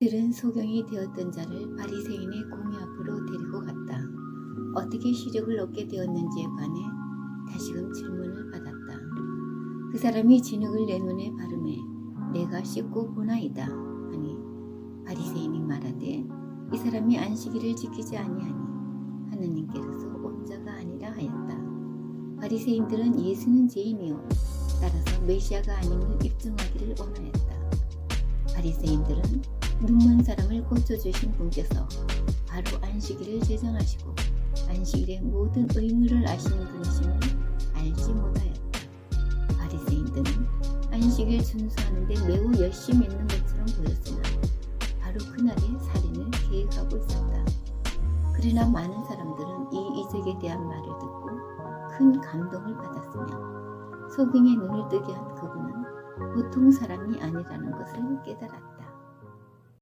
들은 소경이 되었던 자를 바리새인의 공의 앞으로 데리고 갔다. 어떻게 시력을 얻게 되었는지에 관해 다시금 질문을 받았다. 그 사람이 진흙을 내 눈에 바르매 내가 씻고 보나이다 하니 바리새인이 말하되 이 사람이 안식일을 지키지 아니하니 하느님께로서 온 자가 아니라 하였다. 바리새인들은 예수는 죄인이요 따라서 메시아가 아님을 입증하기를 원하였다. 바리새인들은 눈먼 사람을 고쳐주신 분께서 바로 안식일을 제정하시고 안식일의 모든 의무를 아시는 분이심을 알지 못하였다. 바리새인들은 안식일 준수하는 데 매우 열심히 있는 것처럼 보였으나 바로 그날의 살인을 계획하고 있었다. 그러나 많은 사람들은 이 이적에 대한 말을 듣고 큰 감동을 받았으며 소경의 눈을 뜨게 한 그분은 보통 사람이 아니라는 것을 깨달았다.